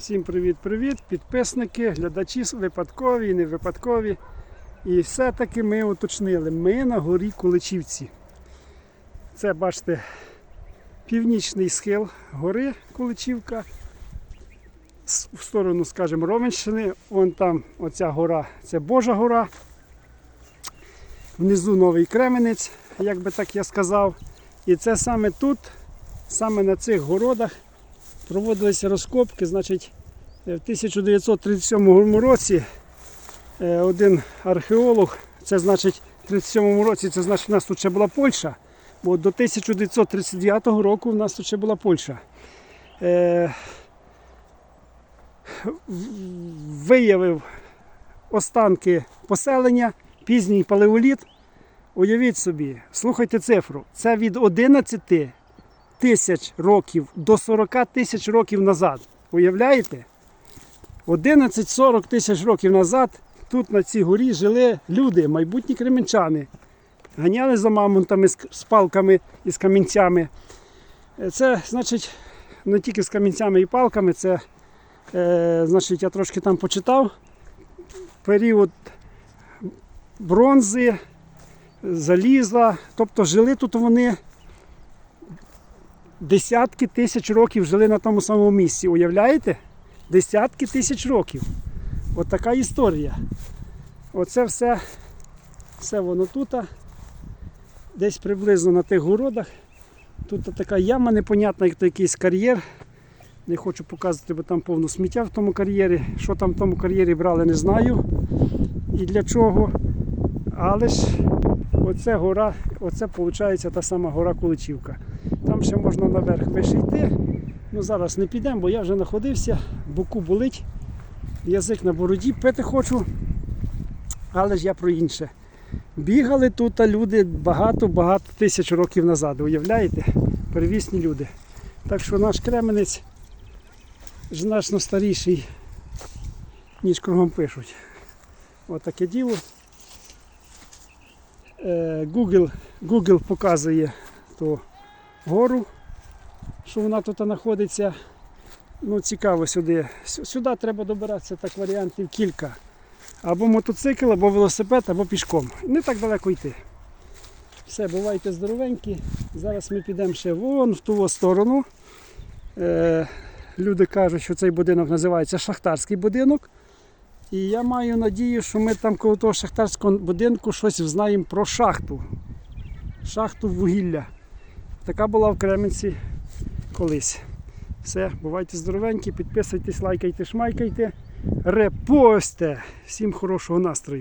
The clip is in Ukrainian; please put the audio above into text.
Всім привіт-привіт, підписники, глядачі випадкові і не випадкові. І все-таки ми уточнили, ми на горі Куличівці. Це, бачите, північний схил гори Куличівка. В сторону, скажімо, Ровенщини. Вон там оця гора, це Божа гора. Внизу новий Кременець, як би так я сказав. І це саме тут, саме на цих городах проводилися розкопки. Значить, е, в 1937 році е, один археолог, це значить в 37 році, це значить у нас тут ще була Польща, бо до 1939 року в нас тут ще була Польща. Е, Виявив останки поселення, пізній палеоліт. Уявіть собі, слухайте цифру. Це від 11 тисяч років до 40 тисяч років назад. Уявляєте? 11-40 тисяч років назад тут на цій горі жили люди, майбутні кременчани. Ганяли за мамонтами з, палками і з камінцями. Е, Це, значить, не тільки з камінцями і палками, це, е, значить, я трошки там почитав. Період бронзи, заліза. Тобто жили тут вони десятки тисяч років жили на тому самому місці. Уявляєте? Десятки тисяч років. От така історія. Оце все, все воно тут. Десь приблизно на тих городах. Тут така яма непонятна, як то якийсь кар'єр. Не хочу показувати, бо там повно сміття в тому кар'єрі. Що там в тому кар'єрі брали, не знаю. І для чого. Але ж оце гора, оце виходить та сама гора Куличівка. Там ще можна наверх вище йти. Ну зараз не підемо, бо я вже знаходився, боку болить, язик на бороді, пити хочу. Але ж я про інше. Бігали тут люди багато-багато тисяч років назад, уявляєте? Первісні люди. Так що наш кременець значно старіший, ніж кругом пишуть. Отаке діло. Е, Google, Google показує ту гору, що вона тут знаходиться. Ну, цікаво сюди. Сюди треба добиратися так варіантів кілька. Або мотоцикл, або велосипед, або пішком. Не так далеко йти. Все, бувайте здоровенькі. Зараз ми підемо ще вон в ту сторону. Е, люди кажуть, що цей будинок називається шахтарський будинок. І я маю надію, що ми там коло того шахтарського будинку щось знаємо про шахту. Шахту вугілля. Така була в Кременці колись. Все, бувайте здоровенькі, підписуйтесь, лайкайте, шмайкайте, репосте. Всім хорошого настрою.